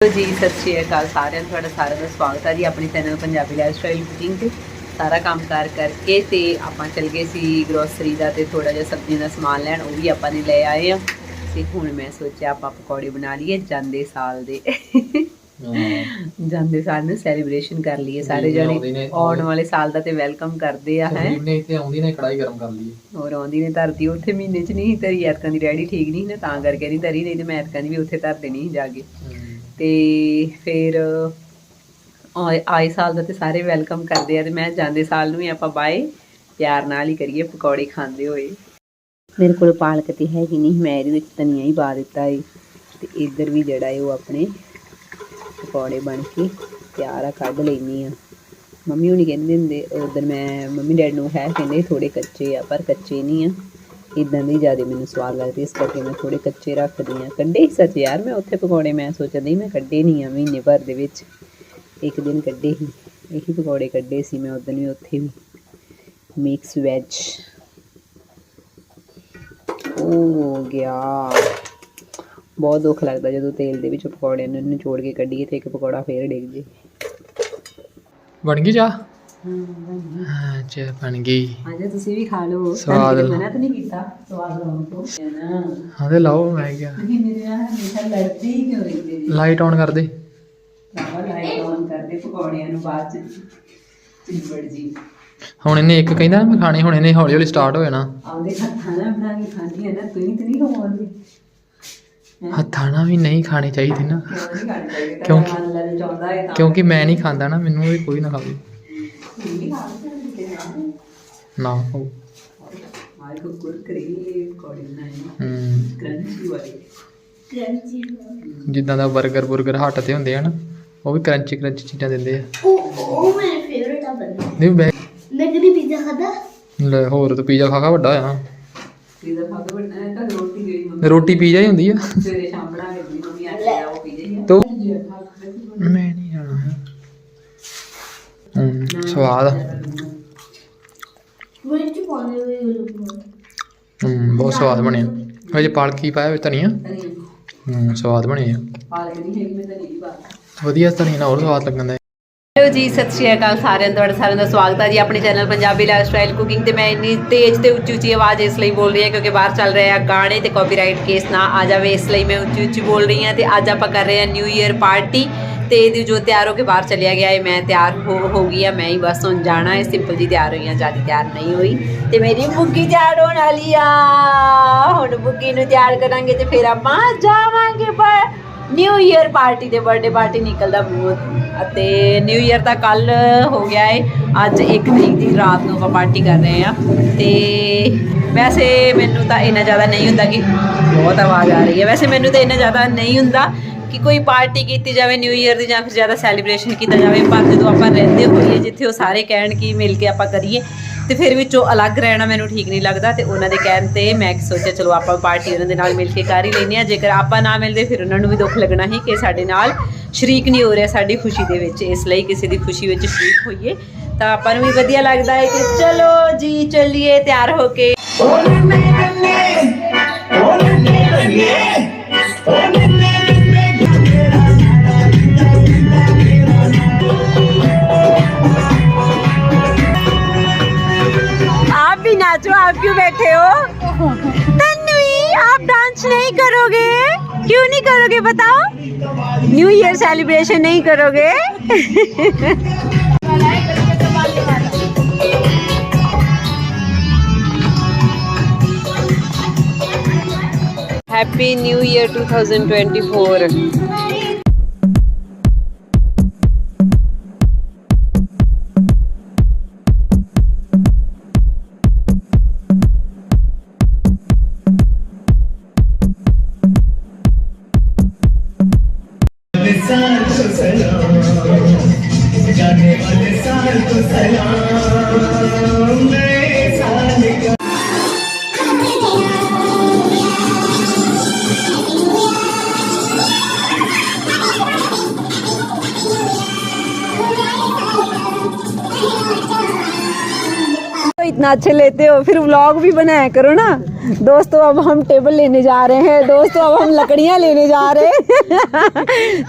ਜੀ ਸਤਿ ਸ਼੍ਰੀ ਅਕਾਲ ਸਾਰਿਆਂ ਨੂੰ ਤੁਹਾਡਾ ਸਾਰਿਆਂ ਦਾ ਸਵਾਗਤ ਹੈ ਜੀ ਆਪਣੇ channel Punjabi lifestyle cooking ਤੇ। ਸਾਰਾ ਕੰਮ ਕਾਰ ਕਰਕੇ ਤੇ ਆਪਾਂ ਚੱਲ ਗਏ ਸੀ ਗਰੋਸਰੀ ਦਾ ਤੇ ਥੋੜਾ ਜਿਹਾ ਸਬਜ਼ੀਆਂ ਦਾ ਸਮਾਨ ਲੈਣ ਉਹ ਵੀ ਆਪਾਂ ਨੇ ਲੈ ਆਏ ਆ। ਤੇ ਹੁਣ ਮੈਂ ਸੋਚਿਆ ਆਪਾਂ ਪਕੌੜੇ ਬਣਾ ਲਈਏ ਜਾਂਦੇ ਸਾਲ ਦੇ। ਜਾਂਦੇ ਸਾਲ ਨੂੰ ਸੈਲੀਬ੍ਰੇਸ਼ਨ ਕਰ ਲਈਏ ਸਾਰੇ ਜਣੇ। ਆਉਣ ਵਾਲੇ ਸਾਲ ਦਾ ਤੇ ਵੈਲਕਮ ਕਰਦੇ ਆ ਹੈ। ਨੇ ਇੱਥੇ ਆਉਂਦੀ ਨੇ ਕੜਾਈ ਗਰਮ ਕਰ ਲਈ ਹੋਰ ਆਉਂਦੀ ਨੇ ਧਰਤੀ ਉੱਥੇ ਮਹੀਨੇ ਚ ਨਹੀਂ ਧਰੀ ਐਤਕਾਂ ਦੀ ਡੈਡੀ ਠੀਕ ਨਹੀਂ ਨਾ ਤਾਂ ਕਰਕੇ ਨਹੀਂ ਧਰੀ ਨਹੀਂ ਤੇ ਮੈਂ ਐਤਕਾਂ ਦੀ ਵੀ ਉੱਥੇ ਧਰ ਦੇਣੀ ਜਾ ਕੇ। ਤੇ ਫਿਰ ਆਏ ਆਏ ਸਾਲ ਦਾ ਤੇ ਸਾਰੇ ਵੈਲਕਮ ਕਰਦੇ ਆ ਤੇ ਮੈਂ ਜਾਂਦੇ ਸਾਲ ਨੂੰ ਹੀ ਆਪਾਂ ਬਾਏ, ਪਿਆਰ ਨਾਲ ਹੀ ਕਰੀਏ ਪਕੌੜੇ ਖਾਂਦੇ ਹੋਏ। ਮੇਰੇ ਕੋਲ ਪਾਲਕ ਤੇ ਹੈਗੀ ਨਹੀਂ, ਮੈਂ ਇਹਦੇ ਵਿੱਚ ਧਨੀਆ ਹੀ ਪਾ ਦਿੱਤਾ ਏ। ਤੇ ਇੱਧਰ ਵੀ ਜਿਹੜਾ ਏ ਉਹ ਆਪਣੇ ਪਕੌੜੇ ਬਣ ਕੇ ਤਿਆਰ ਆ, ਕੱਢ ਲੈਣੀ ਆ। ਮੰਮੀ ਹੁਣੀ ਕਹਿੰਦੇ ਹੁੰਦੇ ਉਧਰ ਮੈਂ ਮੰਮੀ ਡੈਡ ਨੂੰ ਹੈ ਕਹਿੰਦੇ ਥੋੜੇ ਕੱਚੇ ਆ, ਪਰ ਕੱਚੇ ਨਹੀਂ ਆ। ਇਦਾਂ ਦੇ ਜ਼ਿਆਦਾ ਮੈਨੂੰ ਸਵਾਦ ਲੱਗਦੇ ਇਸ ਕਰਕੇ ਮੈਂ ਥੋੜੇ ਕੱਚੇ ਰੱਖਦੀ ਆ ਕੱਢੇ ਹੀ ਸੱਚ ਯਾਰ, ਮੈਂ ਉੱਥੇ ਪਕੌੜੇ ਮੈਂ ਸੋਚਦੀ ਮੈਂ ਕੱਢੇ ਨਹੀਂ ਆ ਮਹੀਨੇ ਭਰ ਦੇ ਵਿੱਚ। ਇੱਕ ਦਿਨ ਕੱਢੇ ਹੀ, ਇਹੀ ਪਕੌੜੇ ਕੱਢੇ ਸੀ ਮੈਂ ਉਦੋਂ ਵੀ ਉੱਥੇ ਵੀ। ਮਿਕਸ ਵੈਜ ਹੋ ਗਿਆ। ਬਹੁਤ ਦੁੱਖ ਲੱਗਦਾ ਜਦੋਂ ਤੇਲ ਦੇ ਵਿੱਚ ਪਕੌੜਿਆਂ ਨੂੰ ਨਿਚੋੜ ਕੇ ਕੱਢੀਏ ਤੇ ਇੱਕ ਪਕੌੜਾ ਫੇਰ ਡਿੱਗ ਜੇ। ਬਣ ਗਈ ਜਾ ਹਾਂ ਚ ਬਣ ਗਈ। ਆਜਾ ਤੁਸੀਂ ਵੀ ਖਾ ਲਓ। ਸਵਾਦ। ਤੁਹਾਨੂੰ ਮਨਾ ਤਾਂ ਨਹੀਂ ਕੀਤਾ ਸਵਾਦ ਲਾਉਣ ਤੋਂ। ਹੈ ਨਾ ਹਾਂ ਤੇ ਲਾਓ ਮੈਂ ਕਿਹਾ। ਤੁਸੀਂ ਮੇਰੇ ਨਾਲ ਹਮੇਸ਼ਾ ਲੜਦੇ ਹੀ ਕਿਉਂ ਰਹਿੰਦੇ ਜੀ? ਲਾਈਟ ਆਨ ਕਰ ਦੇ ਬਾਬਾ ਲਾਈਟ ਆਨ ਕਰਦੇ ਪਕੌੜਿਆਂ ਨੂੰ ਬਾਅਦ ਚ। ਚਿੰਬੜ ਜੀ। ਹੁਣ ਇਹਨੇ ਇੱਕ ਕਹਿੰਦਾ ਮੈਂ ਖਾਣੇ ਹੁਣ ਇਹਨੇ ਹੌਲੀ ਹੌਲੀ ਸਟਾਰਟ ਹੋ ਜਾਣਾ। ਆਉਂਦੇ ਹੱਥਾਂ ਨਾਲ ਬਣਾ ਕੇ ਖਾਂਦੀ ਹੈ ਨਾ ਤੁਸੀਂ ਤੇ ਨਹੀਂ ਖਵਾਉਂਦੇ ਹੱਥਾਂ ਨਾਲ ਵੀ ਨਹੀਂ ਖਾਣੇ ਚਾਹੀਦੇ ਨਾ। ਕਿਉਂਕਿ ਮੈਂ ਨਹੀਂ ਖਾਂਦਾ ਨਾ ਮੈਨੂੰ ਵੀ ਕੋਈ ਨਾ ਖਾਵੇ। ਜਿੱਦਾਂ ਦਾ 버ਗਰ 버ਗਰ ਹੱਟ ਤੇ ਹੁੰਦੇ ਆ ਨਾ ਉਹ ਵੀ ਕਰੰਚੀ ਕਰੰਚੀ ਚੀਜ਼ਾਂ ਦਿੰਦੇ ਆ। ਉਹ ਉਹ ਮੇਰੇ ਫੇਵਰਟ ਆ ਬੰਦਾ ਨਹੀਂ ਬੈ ਮੈਂ ਕਦੀ ਪੀਜ਼ਾ ਖਾਦਾ ਲੈ ਹੋਰ ਤੂੰ ਪੀਜ਼ਾ ਖਾ ਖਾ ਵੱਡਾ ਆ ਪੀਜ਼ਾ ਖਾ ਕੇ ਹੈ ਤਾਂ ਰੋਟੀ ਜਿਹੜੀ ਮੰਮੀ। ਰੋਟੀ ਪੀਜ਼ਾ ਹੀ ਹੁੰਦੀ ਆ। ਸਵੇਰੇ ਸ਼ਾਮ ਬਣਾ ਕੇ ਦਿੰਦੀ ਮੰਮੀ ਆ ਉਹ ਪੀਜ਼ਾ ਹੀ ਆ। ਤੂੰ ਮੈਂ ਨਹੀਂ ਜਾਣਾ ਹੈ ਹੂੰ ਸਵਾਦ। ਆ। ਵਿੱਚ ਪਾਉਣੇ ਹੋਏ ਲੋਕ ਹੂੰ ਬਹੁਤ ਸਵਾਦ ਬਣਿਆ ਹਜੇ। ਪਾਲਕ ਕੀ ਪਾਇਆ ਵਿੱਚ ਧਨੀਆ? ਹੂੰ ਸਵਾਦ ਬਣੇ ਆ। ਪਾਲਕ ਨਹੀਂ ਹੈਗੀ ਮੈਂ ਤਾਂ ਨਹੀਂ ਬਾਤ ਵਧੀਆ ਧਨੀਆ ਨਾਲ ਹੋਰ ਸਵਾਦ ਲੱਗਣ ਦਾ। ਹੈਲੋ ਜੀ ਸਤਿ ਸ਼੍ਰੀ ਅਕਾਲ ਸਾਰਿਆਂ ਨੂੰ ਤੁਹਾਡਾ ਸਾਰਿਆਂ ਦਾ ਸਵਾਗਤ ਹੈ ਜੀ ਆਪਣੇ channel Punjabi lifestyle cooking ਤੇ ਮੈਂ ਇੰਨੀ ਤੇਜ਼ ਤੇ ਉੱਚੀ ਉੱਚੀ ਆਵਾਜ਼ ਇਸ ਲਈ ਬੋਲ ਰਹੀ ਹਾਂ ਕਿਉਂਕਿ ਬਾਹਰ ਚੱਲ ਰਿਹਾ ਗਾਣੇ ਤੇ ਕਾਪੀਰਾਈਟ ਕੇਸ ਨਾ ਆ ਜਾਵੇ ਇਸ ਲਈ ਮੈਂ ਉੱਚੀ ਉੱਚੀ ਬੋਲ ਰਹੀ ਹਾਂ ਤੇ ਅੱਜ ਆਪਾਂ ਕਰ ਰਹੇ ਹਾਂ ਨਿਊ ਈਅਰ ਪਾਰਟੀ ਤੇ ਇਹਦੀ ਜੋ ਤਿਆਰ ਹੋ ਕੇ ਬਾਹਰ ਚਲਿਆ ਗਿਆ ਹੈ ਮੈਂ ਤਿਆਰ ਹੋ ਹੋ ਗਈ ਆ, ਮੈਂ ਹੀ ਬਸ ਹੁਣ ਜਾਣਾ ਹੈ ਸਿੰਪਲ ਜੀ ਤਿਆਰ ਹੋਈ ਆ, ਜ਼ਿਆਦਾ ਤਿਆਰ ਨਹੀਂ ਹੋਈ। ਤੇ ਮੇਰੀ ਬੁੱਗੀ ਤਿਆਰ ਹੋਣ ਵਾਲੀ ਆ। ਹੁਣ ਬੁੱਗੀ ਨੂੰ ਤਿਆਰ ਕਰਾਂਗੇ ਤੇ ਫਿਰ ਆਪਾਂ ਜਾਵਾਂਗੇ ਪਰ ਨਿਊ ਈਅਰ ਪਾਰਟੀ ਦੇ ਬਰਥਡੇ ਪਾਰਟੀ ਨਿਕਲਦਾ ਮੂੰਹ ਅਤੇ ਨਿਊ ਈਅਰ ਦਾ ਕੱਲ ਹੋ ਗਿਆ ਏ, ਅੱਜ 1 ਤਰੀਕ ਦੀ ਰਾਤ ਨੂੰ ਆਪਾਂ ਪਾਰਟੀ ਕਰ ਰਹੇ ਆ। ਤੇ ਵੈਸੇ ਮੈਨੂੰ ਤਾਂ ਇੰਨਾ ਜ਼ਿਆਦਾ ਨਹੀਂ ਹੁੰਦਾ ਕਿ ਬਹੁਤ ਆਵਾਜ਼ ਆ ਰਹੀ ਹੈ ਵੈਸੇ ਮੈਨੂੰ ਤਾਂ ਇੰਨਾ ਜ਼ਿਆਦਾ ਨਹੀਂ ਹੁੰਦਾ ਕਿ ਕੋਈ ਪਾਰਟੀ ਕੀਤੀ ਜਾਵੇ ਨਿਊ ਈਅਰ ਦੀ ਜਾਂ ਫਿਰ ਜ਼ਿਆਦਾ ਸੈਲੀਬ੍ਰੇਸ਼ਨ ਕੀਤਾ ਜਾਵੇ ਪਰ ਜਦੋਂ ਆਪਾਂ ਰਹਿੰਦੇ ਹੋਈਏ, ਜਿੱਥੇ ਉਹ ਸਾਰੇ ਕਹਿਣ ਕਿ ਮਿਲ ਕੇ ਆਪਾਂ ਕਰੀਏ, ਤੇ ਫਿਰ ਵਿੱਚੋਂ ਅਲੱਗ ਰਹਿਣਾ ਮੈਨੂੰ ਠੀਕ ਨਹੀਂ ਲੱਗਦਾ ਤੇ ਉਹਨਾਂ ਦੇ ਕਹਿਣ ਤੇ ਮੈਂ ਸੋਚਿਆ, ਚਲੋ ਆਪਾਂ ਪਾਰਟੀ ਉਹਨਾਂ ਦੇ ਨਾਲ ਮਿਲ ਕੇ ਕਰ ਹੀ ਲੈਨੇ ਆ ਜੇਕਰ ਆਪਾਂ ਨਾ ਮਿਲਦੇ ਫਿਰ ਉਹਨਾਂ ਨੂੰ ਵੀ ਦੁੱਖ ਲੱਗਣਾ ਹੀ ਕਿ ਸਾਡੇ ਨਾਲ ਸ਼ਰੀਕ ਨਹੀਂ ਹੋ ਰਿਹਾ ਸਾਡੀ ਖੁਸ਼ੀ ਦੇ ਵਿੱਚ, ਇਸ ਲਈ ਕਿਸੇ ਦੀ ਖੁਸ਼ੀ ਵਿੱਚ ਸ਼ਰੀਕ ਹੋਈਏ, ਤਾਂ ਆਪਾਂ ਨੂੰ ਵੀ ਵਧੀਆ ਲੱਗਦਾ ਹੈ ਕਿ ਚਲੋ ਜੀ, ਚੱਲੀਏ, ਤਿਆਰ ਹੋ ਕੇ। ਓਲੇ ਮੇਰੇ ਨੇ ਓਲੇ ਮੇਰੇ ਨੇ ਓਲੇ नाचो आप क्यों बैठे हो? तन्वी, आप डांस नहीं करोगे? क्यों नहीं करोगे बताओ? न्यू ईयर सेलिब्रेशन नहीं करोगे? हैप्पी न्यू ईयर 2024 इतना अच्छे लेते हो, फिर व्लॉग भी बनाया करो ना। दोस्तों, अब हम टेबल लेने जा रहे हैं। दोस्तों, अब हम लकड़ियाँ लेने जा रहे हैं।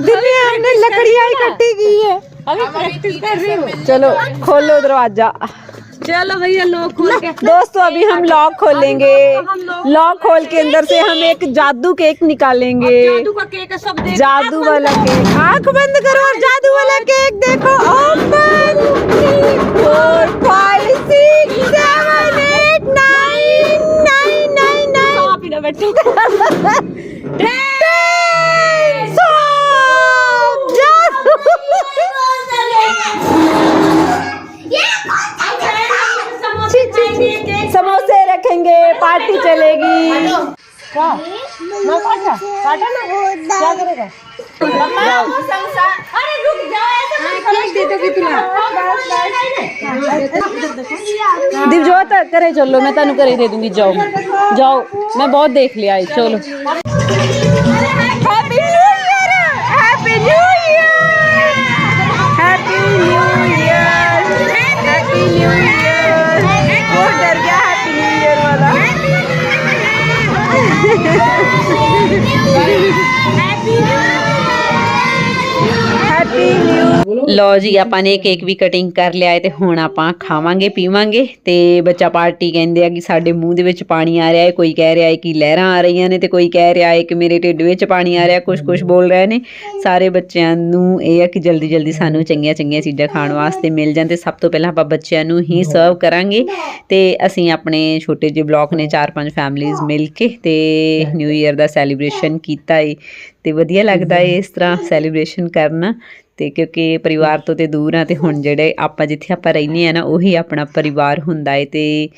में हमने लकड़ियाँ इकट्ठी की है। अभी प्रैक्टिस कर रही हूँ। चलो खोलो दरवाज़ा। चलो भैया लॉक खोल के दोस्तों अभी हम लॉक खोलेंगे। लॉक खोल के अंदर से हम एक जादू केक निकालेंगे। जादू का केक है, सब जादू वाला केक आँख बंद करो और जादू वाला केक देखो। ओपन दिवजोत करे चलो मैं तेन करे दे दूंगी जाओ जाओ मैं बहुत देख लिया है चलो ਲਓ ਜੀ, ਆਪਾਂ ਨੇ ਕੇਕ ਵੀ ਕਟਿੰਗ ਕਰ ਲਿਆ ਹੈ ਤੇ ਹੁਣ ਆਪਾਂ ਖਾਵਾਂਗੇ, ਪੀਵਾਂਗੇ ਤੇ ਬੱਚਾ ਪਾਰਟੀ ਕਹਿੰਦੇ ਆ ਕਿ ਸਾਡੇ ਮੂੰਹ ਦੇ ਵਿੱਚ ਪਾਣੀ ਆ ਰਿਹਾ ਹੈ, ਕੋਈ ਕਹਿ ਰਿਹਾ ਹੈ ਕਿ ਲਹਿਰਾਂ ਆ ਰਹੀਆਂ ਨੇ ਤੇ ਕੋਈ ਕਹਿ ਰਿਹਾ ਹੈ ਕਿ ਮੇਰੇ ਢਿੱਡ ਵਿੱਚ ਪਾਣੀ ਆ ਰਿਹਾ ਕੁਝ ਕੁਝ ਬੋਲ ਰਹੇ ਨੇ। ਸਾਰੇ ਬੱਚਿਆਂ ਨੂੰ ਇਹ ਆ ਕਿ ਜਲਦੀ ਜਲਦੀ ਸਾਨੂੰ ਚੰਗੀਆਂ ਚੰਗੀਆਂ ਚੀਜ਼ਾਂ ਖਾਣ ਵਾਸਤੇ ਮਿਲ ਜਾਣ ਤੇ ਸਭ ਤੋਂ ਪਹਿਲਾਂ ਆਪਾਂ ਬੱਚਿਆਂ ਨੂੰ ਹੀ ਸਰਵ ਕਰਾਂਗੇ ਤੇ ਅਸੀਂ ਆਪਣੇ ਛੋਟੇ ਜਿਹੇ ਬਲਾਕ ਨੇ ਚਾਰ ਪੰਜ ਫੈਮਲੀਆਂ ਮਿਲ ਕੇ ਤੇ ਨਿਊ ਈਅਰ ਦਾ ਸੈਲੀਬ੍ਰੇਸ਼ਨ ਕੀਤਾ ਏ ਤੇ ਵਧੀਆ ਲੱਗਦਾ ਏ ਇਸ ਤਰ੍ਹਾਂ ਸੈਲੀਬ੍ਰੇਸ਼ਨ ਕਰਨਾ। ਤੇ ਕਿਉਂਕਿ ਪਰਿਵਾਰ ਤੋਂ ਤੇ ਦੂਰ ਆ ਤੇ ਹੁਣ ਜਿਹੜੇ ਆਪਾਂ ਜਿੱਥੇ ਆਪਾਂ ਰਹਿੰਦੇ ਆ ਨਾ, ਉਹੀ ਆਪਣਾ ਪਰਿਵਾਰ ਹੁੰਦਾ ਏ ਤੇ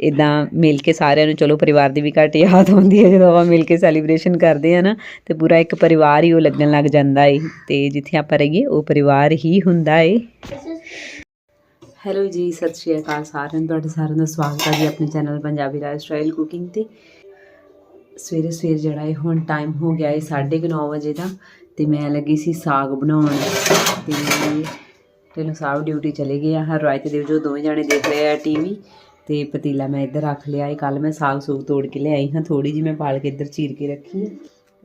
ਇਦਾਂ ਮਿਲ ਕੇ ਸਾਰਿਆਂ ਨੂੰ ਚਲੋ ਪਰਿਵਾਰ ਦੀ ਵੀ ਘੱਟ ਯਾਦ ਆਉਂਦੀ ਹੈ ਜਦੋਂ ਆਪਾਂ ਮਿਲ ਕੇ ਸੈਲੀਬ੍ਰੇਸ਼ਨ ਕਰਦੇ ਆ ਨਾ, ਤੇ ਪੂਰਾ ਇੱਕ ਪਰਿਵਾਰ ਹੀ ਉਹ ਲੱਗਣ ਲੱਗ ਜਾਂਦਾ ਏ ਤੇ ਜਿੱਥੇ ਆਪਾਂ ਰਹੀਏ ਉਹ ਪਰਿਵਾਰ ਹੀ ਹੁੰਦਾ ਏ। ਹੈਲੋ ਜੀ, ਸਤਿ ਸ਼੍ਰੀ ਅਕਾਲ ਸਾਰਿਆਂ ਨੂੰ, ਤੁਹਾਡੇ ਸਾਰਿਆਂ ਦਾ ਸਵਾਗਤ ਹੈ ਜੀ ਆਪਣੇ channel Punjabi lifestyle cooking ਤੇ। ਸਵੇਰੇ ਸਵੇਰ ਜਿਹੜਾ ਹੈ ਹੁਣ ਟਾਈਮ ਹੋ ਗਿਆ ਹੈ 9:30 ਵਜੇ ਦਾ ਤੇ ਮੈਂ ਲੱਗੀ ਸੀ ਸਾਗ ਬਣਾਉਣ ਤੇ ਚਲੋ ਸਾਹਿਬ ਡਿਊਟੀ ਚਲੇ ਗਏ ਆ, ਹਰ ਰਾਤ ਦੇ ਜੋ ਦੋਵੇਂ ਜਾਣੇ ਦੇਖ ਰਹੇ ਆ ਟੀਵੀ ਤੇ ਪਤੀਲਾ ਮੈਂ ਇੱਧਰ ਰੱਖ ਲਿਆ ਹੈ ਕੱਲ ਮੈਂ ਸਾਗ ਸੂਗ ਤੋੜ ਕੇ ਲਿਆਈ ਹਾਂ ਥੋੜੀ ਜਿਹੀ ਮੈਂ ਪਾਲਕ ਇੱਧਰ ਚੀਰ ਕੇ ਰੱਖੀ ਹੈ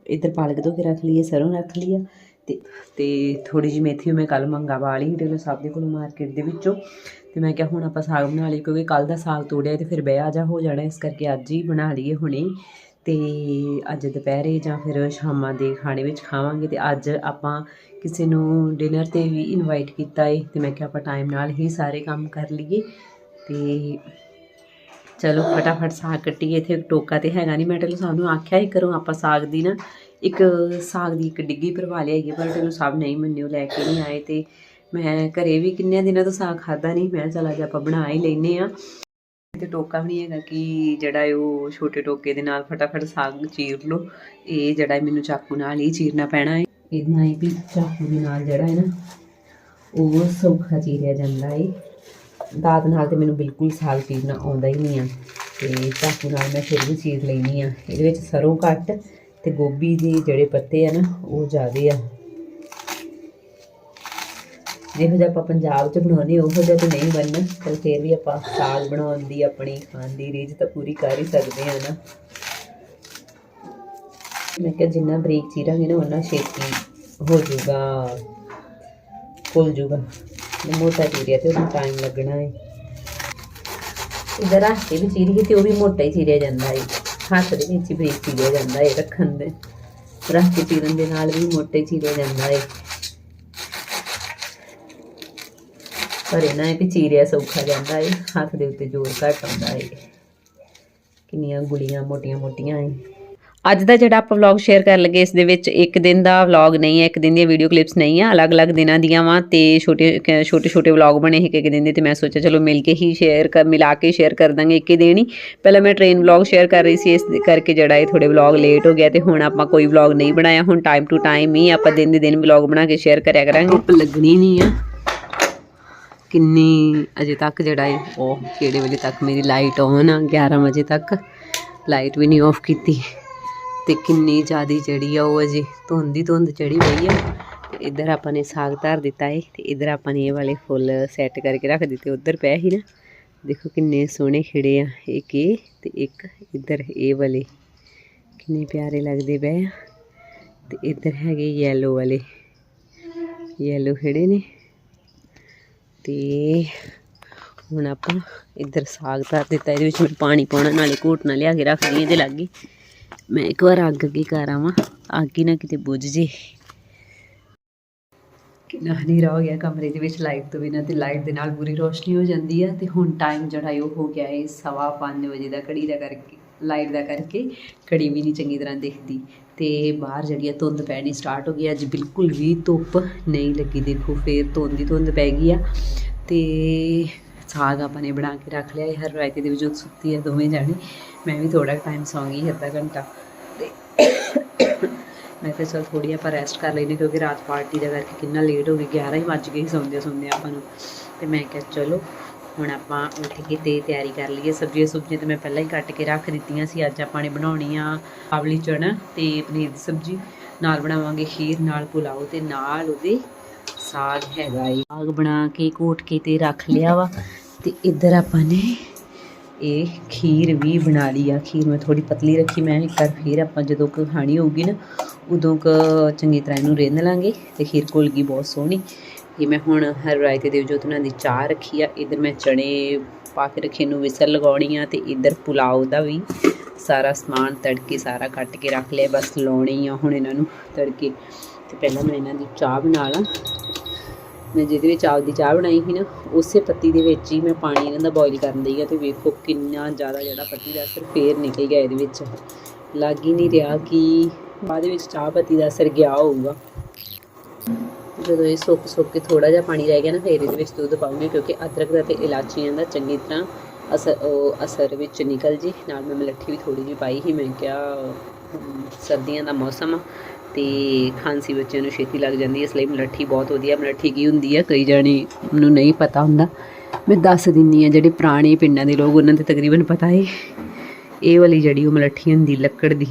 ਇੱਧਰ ਪਾਲਕ ਧੋ ਕੇ ਰੱਖ ਲਈ ਹੈ ਸਰੋਂ ਰੱਖ ਲਈ ਆ ਤੇ ਤੇ ਥੋੜੀ ਜਿਹੀ ਮੇਥੀ ਮੈਂ ਕੱਲ ਮੰਗਾ ਵਾ ਲਈ ਟੇਲਰ ਸਾਹਿਬ ਦੇ ਕੋਲੋਂ ਮਾਰਕੀਟ ਦੇ ਵਿੱਚੋਂ। ਤੇ ਮੈਂ ਕਿਹਾ ਹੁਣ ਆਪਾਂ ਸਾਗ ਬਣਾ ਲਈ ਕਿਉਂਕਿ ਕੱਲ ਦਾ ਸਾਗ ਤੋੜਿਆ ਤੇ ਫਿਰ ਬਿਆ ਜਾ, ਹੋ ਜਾਣਾ ਇਸ ਕਰਕੇ ਅੱਜ ਹੀ ਬਣਾ ਲਈਏ ਹੁਣੇ। ਅਤੇ ਅੱਜ ਦੁਪਹਿਰੇ ਜਾਂ ਫਿਰ ਸ਼ਾਮਾਂ ਦੇ ਖਾਣੇ ਵਿੱਚ ਖਾਵਾਂਗੇ ਅਤੇ ਅੱਜ ਆਪਾਂ ਕਿਸੇ ਨੂੰ ਡਿਨਰ ਤੇ ਵੀ ਇਨਵਾਈਟ ਕੀਤਾ ਏ ਅਤੇ ਮੈਂ ਕਿਹਾ ਆਪਾਂ ਟਾਈਮ ਨਾਲ ਹੀ ਸਾਰੇ ਕੰਮ ਕਰ ਲਈਏ ਅਤੇ ਚਲੋ ਫਟਾਫਟ ਸਾਗ ਕੱਟੀਏ, ਇੱਥੇ ਟੋਕਾ ਤੇ ਹੈਗਾ ਨਹੀਂ ਮੈਂ ਟੇਲਰ ਸਾਹਿਬ ਨੂੰ ਆਖਿਆ ਹੀ ਕਰੋ ਆਪਾਂ ਸਾਗ ਦੀ ਨਾ ਇੱਕ ਸਾਗ ਦੀ ਇੱਕ ਡਿੱਗੀ ਭਰਵਾ ਲਿਆਈਏ, ਪਰ ਤੈਨੂੰ ਸਭ ਨਹੀਂ ਮੰਨਿਓ, ਲੈ ਕੇ ਨਹੀਂ ਆਏ ਤੇ ਮੈਂ ਘਰੇ ਵੀ ਕਿੰਨੇ ਦਿਨਾਂ ਤੋਂ ਸਾਗ ਖਾਦਾ ਨਹੀਂ ਮੈਂ ਚਲ ਅੱਜ ਆਪਾਂ ਬਣਾ ਹੀ ਲੈਨੇ ਆ ਤੇ ਟੋਕਾ ਵੀ ਨਹੀਂ ਹੈਗਾ ਕਿ ਜਿਹੜਾ ਹੈ ਉਹ ਛੋਟੇ ਟੋਕੇ ਦੇ ਨਾਲ ਫਟਾਫਟ ਸਾਗ ਚੀਰ ਲਓ। ਇਹ ਜਿਹੜਾ ਮੈਨੂੰ ਚਾਕੂ ਨਾਲ ਹੀ ਚੀਰਨਾ ਪੈਣਾ ਹੈ। ਇਹਨਾ ਹੀ ਵੀ ਚਾਕੂ ਦੇ ਨਾਲ ਜਿਹੜਾ ਹੈ ਨਾ, ਉਹ ਸੌਖਾ ਚੀਰਿਆ ਜਾਂਦਾ ਹੈ। ਦਾਤ ਨਾਲ ਤੇ ਮੈਨੂੰ ਬਿਲਕੁਲ ਸਾਗ ਚੀਰਨਾ ਆਉਂਦਾ ਹੀ ਨਹੀਂ ਆ। ਤੇ ਚਾਕੂ ਨਾਲ ਮੈਂ ਫਿਰ ਵੀ ਚੀਰ ਲੈਣੀ ਆ ਇਹਦੇ ਵਿੱਚ ਸਰੋਂ ਘੱਟ ਤੇ ਗੋਭੀ ਦੇ ਜਿਹੜੇ ਪੱਤੇ ਆ ਨਾ, ਉਹ ਜ਼ਿਆਦੇ ਆ। ਜਿਹੋ ਜਿਹਾ ਆਪਾਂ ਪੰਜਾਬ 'ਚ ਬਣਾਉਂਦੇ ਉਹੋ ਜਿਹਾ ਤਾਂ ਨਹੀਂ ਬਣਨਾ। ਪਰ ਫਿਰ ਵੀ ਆਪਾਂ ਸਾਗ ਬਣਾਉਣ ਦੀ ਆਪਣੀ ਖਾਣ ਦੀ ਰੀਝ ਤਾਂ ਪੂਰੀ ਕਰ ਹੀ ਸਕਦੇ ਆ ਨਾ। ਮੈਂ ਕਿਹਾ ਜਿੰਨਾ ਬਰੀਕ ਚੀਰਾਂਗੇ ਨਾ ਉਹਨਾਂ ਛੇਤੀ ਹੋ ਜਾਊਗਾ ਫੁੱਲ ਜਾਊਗਾ। ਮੋਟਾ ਚੀਰਿਆ ਤੇ ਉਹਨੂੰ ਟਾਈਮ ਲੱਗਣਾ ਹੈ ਇਧਰ ਹੱਥੇ ਵੀ ਚੀਰੀਏ ਤੇ ਉਹ ਵੀ ਮੋਟਾ ਹੀ ਚੀਰਿਆ ਜਾਂਦਾ ਹੈ ਹੱਥ ਦੇ ਵਿੱਚ ਹੀ ਬਰੀਕ ਚੀਰਿਆ ਜਾਂਦਾ ਹੈ ਰੱਖਣ ਦੇ। ਰੱਖ ਚੀਰਨ ਦੇ ਨਾਲ ਵੀ ਮੋਟੇ ਚੀਰਿਆ ਜਾਂਦਾ ਹੈ ਪਰ ਇਹਨਾਂ ਹੈ ਕਿ ਚੀਰਿਆ ਸੌਖਾ ਜਾਂਦਾ ਹੈ ਹੱਥ ਦੇ ਉੱਤੇ ਜ਼ੋਰ ਘੱਟ ਆਉਂਦਾ ਹੈ ਕਿੰਨੀਆਂ ਗੁਲੀਆਂ ਮੋਟੀਆਂ ਮੋਟੀਆਂ ਹੈ ਅੱਜ ਦਾ ਜਿਹੜਾ ਆਪਾਂ ਵਲੌਗ ਸ਼ੇਅਰ ਕਰਨ ਲੱਗੇ ਇਸ ਦੇ ਵਿੱਚ ਇੱਕ ਦਿਨ ਦਾ ਵਲੌਗ ਨਹੀਂ ਹੈ ਇੱਕ ਦਿਨ ਦੀਆਂ ਵੀਡੀਓ ਕਲਿੱਪਸ ਨਹੀਂ ਆ ਅਲੱਗ-ਅਲੱਗ ਦਿਨਾਂ ਦੀਆਂ ਵਾਂ ਤੇ ਛੋਟੇ ਕ- ਛੋਟੇ ਛੋਟੇ ਵਲੌਗ ਬਣੇ ਇੱਕ ਇੱਕ ਦਿਨ ਦੇ ਤੇ ਮੈਂ ਸੋਚਿਆ ਚਲੋ ਮਿਲ ਕੇ ਹੀ ਸ਼ੇਅਰ ਕਰ ਮਿਲਾ ਕੇ ਸ਼ੇਅਰ ਕਰ ਦਾਂਗੇ ਇੱਕ ਹੀ ਦਿਨ ਹੀ। ਪਹਿਲਾਂ ਮੈਂ ਟ੍ਰੇਨ ਵਲੌਗ ਸ਼ੇਅਰ ਕਰ ਰਹੀ ਸੀ ਇਸ ਕਰਕੇ ਜਿਹੜਾ ਇਹ ਥੋੜੇ ਵਲੌਗ ਲੇਟ ਹੋ ਗਿਆ ਤੇ ਹੁਣ ਆਪਾਂ ਕੋਈ ਵਲੌਗ ਨਹੀਂ ਬਣਾਇਆ ਹੁਣ ਟਾਈਮ ਟੂ ਟਾਈਮ ਹੀ ਆਪਾਂ ਦਿਨ ਦੇ ਦਿਨ ਵਲੌਗ ਬਣਾ ਕੇ ਸ਼ੇਅਰ ਕਰਿਆ ਕਰਾਂਗੇ। ਧੁੱਪ ਲੱਗਣੀ ਨਹੀਂ ਆ। ਕਿੰਨੀ ਅਜੇ ਤੱਕ ਜਿਹੜਾ ਹੈ ਉਹ ਕਿਹੜੇ ਵਜੇ ਤੱਕ ਮੇਰੀ ਲਾਈਟ ਔਨ ਆ 11 ਵਜੇ ਤੱਕ। ਲਾਈਟ ਵੀ ਨਹੀਂ ਆਫ ਕੀਤੀ। ਤੇ ਕਿੰਨੀ ਜ਼ਿਆਦੀ ਜਿਹੜੀ ਆ ਉਹ ਅਜੇ, ਧੁੰਦ ਦੀ ਧੁੰਦ ਚੜੀ ਪਈ ਆ। ਇੱਧਰ ਆਪਾਂ ਨੇ ਸਾਗ ਧਰ ਦਿੱਤਾ ਹੈ ਤੇ ਇੱਧਰ ਆਪਾਂ ਨੇ ਇਹ ਵਾਲੇ ਫੁੱਲ ਸੈੱਟ ਕਰਕੇ ਰੱਖ ਦਿੱਤੇ, ਉੱਧਰ ਪਏ ਸੀ ਨਾ। ਦੇਖੋ ਕਿੰਨੇ ਸੋਹਣੇ ਖਿੜੇ ਆ, ਇੱਕ ਇਹ ਤੇ ਇੱਕ ਇੱਧਰ ਇਹ ਵਾਲੇ। ਕਿੰਨੇ ਪਿਆਰੇ ਲੱਗਦੇ ਪਏ ਆ। ਤੇ ਇੱਧਰ ਹੈਗੇ ਯੈਲੋ ਵਾਲੇ। ਯੈਲੋ ਖਿੜੇ ਨੇ। ਤੇ ਹੁਣ ਆਪਾਂ ਇੱਧਰ ਸਾਗ ਧਰ ਦਿੱਤਾ, ਇਹਦੇ ਵਿੱਚ ਮੈਂ ਪਾਣੀ ਪਾਉਣਾ, ਨਾਲੇ ਘੋਟਣਾ ਲਿਆ ਕੇ ਰੱਖਦੀ ਇਹਦੇ ਲਾਗੇ। ਮੈਂ ਇੱਕ ਵਾਰ ਅੱਗ ਅੱਗੇ ਕਰ ਆਵਾਂ, ਅੱਗ ਹੀ ਨਾ ਕਿਤੇ ਬੁੱਝ ਜੇ। ਕਿੰਨਾ ਹਨੇਰਾ ਹੋ ਗਿਆ ਕਮਰੇ ਦੇ ਵਿੱਚ ਲਾਈਟ ਤੋਂ ਬਿਨਾਂ ਤੇ ਲਾਈਟ ਦੇ ਨਾਲ ਪੂਰੀ ਰੋਸ਼ਨੀ ਹੋ ਜਾਂਦੀ ਹੈ ਤੇ ਹੁਣ ਟਾਈਮ ਜਿਹੜਾ ਹੈ ਉਹ ਹੋ ਗਿਆ ਹੈ ਸਵਾ ਪੰਜ ਵਜੇ ਦਾ ਘੜੀ ਦਾ ਕਰਕੇ, ਲਾਈਟ ਦਾ ਕਰਕੇ ਘੜੀ ਵੀ ਨਹੀਂ ਚੰਗੀ ਤਰ੍ਹਾਂ ਦਿਖਦੀ। ਤੇ ਬਾਹਰ ਜਿਹੜੀ ਆ ਧੁੰਦ ਪੈਣੀ ਸਟਾਰਟ ਹੋ ਗਈ ਅੱਜ ਬਿਲਕੁਲ ਵੀ ਧੁੱਪ ਨਹੀਂ ਲੱਗੀ, ਦੇਖੋ ਫੇਰ ਧੁੰਦ ਹੀ ਧੁੰਦ ਪੈ ਗਈ ਆ। ਤੇ ਸਾਗ ਆਪਾਂ ਨੇ ਬਣਾ ਕੇ ਰੱਖ ਲਿਆ ਹੈ ਹਰ ਰਾਇਤੇ ਦੇ ਵਿੱਚ ਸੁੱਤੀ ਆ ਦੋਵੇਂ ਜਾਣੇ। ਮੈਂ ਵੀ ਥੋੜਾ ਟਾਈਮ ਸੌਂਗੀ ਅੱਧਾ ਘੰਟਾ। ਤੇ ਮੈਂ ਕਿਹਾ ਚਲ ਥੋੜੀ ਆਪਾਂ ਰੈਸਟ ਕਰ ਲੈਨੇ ਕਿਉਂਕਿ ਰਾਤ ਪਾਰਟੀ ਦਾ ਕਰਕੇ ਕਿੰਨਾ ਲੇਟ ਹੋ ਗਈ 11 ਹੀ ਵੱਜ ਗਏ ਸੌਂਦੇ ਸੌਂਦੇ ਆਪਾਂ ਨੂੰ। ਤੇ ਮੈਂ ਕਿਹਾ ਚਲੋ ਹੁਣ ਆਪਾਂ ਉੱਠ ਕੇ ਤੇ ਤਿਆਰੀ ਕਰ ਲਈਏ। ਸਬਜ਼ੀਆਂ ਸੁਬਜ਼ੀਆਂ ਤੇ ਮੈਂ ਪਹਿਲਾਂ ਹੀ ਕੱਟ ਕੇ ਰੱਖ ਦਿੱਤੀਆਂ ਸੀ। ਅੱਜ ਆਪਾਂ ਨੇ ਬਣਾਉਣੀ ਆ ਆਵਲੀ ਚਣਾ ਤੇ ਪਨੀਰ ਦੀ ਸਬਜ਼ੀ। ਨਾਲ ਬਣਾਵਾਂਗੇ ਖੀਰ, ਨਾਲ ਪੁਲਾਓ ਤੇ ਨਾਲ ਉਹਦੇ ਸਾਗ ਹੈਗਾ ਏ। ਸਾਗ ਬਣਾ ਕੇ ਘੋਟ ਕੇ ਤੇ ਰੱਖ ਲਿਆ ਵਾ। ਤੇ ਇੱਧਰ ਆਪਾਂ ਨੇ ਇਹ ਖੀਰ ਵੀ ਬਣਾ ਲਈ ਆ। ਖੀਰ ਮੈਂ ਥੋੜੀ ਪਤਲੀ ਰੱਖੀ, ਮੈਂ ਇੱਕ ਵਾਰ ਫਿਰ ਆਪਾਂ ਜਦੋਂ ਕੁ ਖਾਣੀ ਹੋਊਗੀ ਨਾ, ਉਦੋਂ ਕ ਚੰਗੀ ਤਰ੍ਹਾਂ ਇਹਨੂੰ ਰਿੰਨ ਲਾਂਗੇ ਤੇ ਖੀਰ ਘੁਲ ਗਈ ਬਹੁਤ ਸੋਹਣੀ। ਇਹ ਮੈਂ ਹੁਣ ਹਰ ਰਾਇਤੇ ਦੇ ਵਿੱਚ ਉਹਨਾਂ ਦੀ ਚਾਹ ਰੱਖੀ ਆ, ਇਧਰ ਮੈਂ ਚਣੇ ਪਾ ਕੇ ਰੱਖੇ ਨੂੰ ਵਿਸਲ ਲਗਾਉਣੀ ਆ ਤੇ ਇਧਰ ਪੁਲਾਓ ਦਾ ਵੀ ਸਾਰਾ ਸਮਾਨ ਤੜਕੇ ਸਾਰਾ ਕੱਟ ਕੇ ਰੱਖ ਲਿਆ, ਬਸ ਲਾਉਣੀ ਆ ਹੁਣ ਇਹਨਾਂ ਨੂੰ ਤੜਕੇ। ਤੇ ਪਹਿਲਾਂ ਮੈਂ ਇਹਨਾਂ ਦੀ ਚਾਹ ਬਣਾ ਲਾਂ। ਮੈਂ ਜਿਹਦੇ ਵਿੱਚ ਆਪਦੀ ਚਾਹ ਬਣਾਈ ਸੀ ਨਾ, ਉਸੇ ਪੱਤੀ ਦੇ ਵਿੱਚ ਹੀ ਮੈਂ ਪਾਣੀ ਇਹਨਾਂ ਦਾ ਬੋਇਲ ਕਰਨ ਦਈ ਆ ਤੇ ਵੇਖੋ ਕਿੰਨਾ ਜ਼ਿਆਦਾ ਜਿਹੜਾ ਪੱਤੀ ਦਾ ਅਸਰ ਫੇਰ ਨਿਕਲ ਗਿਆ ਇਹਦੇ ਵਿੱਚ। ਲੱਗ ਹੀ ਨਹੀਂ ਰਿਹਾ ਕਿ ਬਾਅਦ ਵਿੱਚ ਚਾਹ ਪੱਤੀ ਦਾ ਅਸਰ ਗਿਆ ਹੋਊਗਾ। ਜਦੋਂ ਇਹ ਸੁੱਕ ਸੁੱਕ ਕੇ ਥੋੜਾ ਜਿਹਾ ਪਾਣੀ ਰਹਿ ਗਿਆ ਨਾ, ਫਿਰ ਇਹਦੇ ਵਿੱਚ ਦੁੱਧ ਪਾਉਂਗੇ ਕਿਉਂਕਿ ਅਦਰਕ ਦਾ ਤੇ ਇਲਾਚੀਆਂ ਦਾ ਚੰਗੀ ਤਰ੍ਹਾਂ ਅਸਰ, ਉਹ ਅਸਰ ਵਿੱਚ ਨਿਕਲ ਜੀ। ਨਾਲ ਮੈਂ ਮਲੱਠੀ ਵੀ ਥੋੜੀ ਜਿਹੀ ਪਾਈ ਸੀ, ਮੈਂ ਕਿਹਾ ਸਰਦੀਆਂ ਦਾ ਮੌਸਮ ਆ ਤੇ ਖਾਂਸੀ ਬੱਚਿਆਂ ਨੂੰ ਛੇਤੀ ਲੱਗ ਜਾਂਦੀ ਹੈ, ਇਸ ਲਈ ਮਲੱਠੀ ਬਹੁਤ ਵਧੀਆ, ਮਲੱਠੀ ਕੀ ਹੁੰਦੀ ਹੈ ਕਈ ਜਾਣੇ ਨੂੰ ਨਹੀਂ ਪਤਾ ਹੁੰਦਾ। ਮੈਂ ਦੱਸ ਦਿੰਨੀ ਆ ਜਿਹੜੇ ਪੁਰਾਣੇ ਪਿੰਡਾਂ ਦੇ ਲੋਕ, ਉਹਨਾਂ ਦੇ ਤਕਰੀਬਨ ਪਤਾ ਹੈ ਇਹ ਵਾਲੀ ਜਿਹੜੀ ਉਹ ਮਲੱਠੀ ਹੁੰਦੀ, ਲੱਕੜ ਦੀ।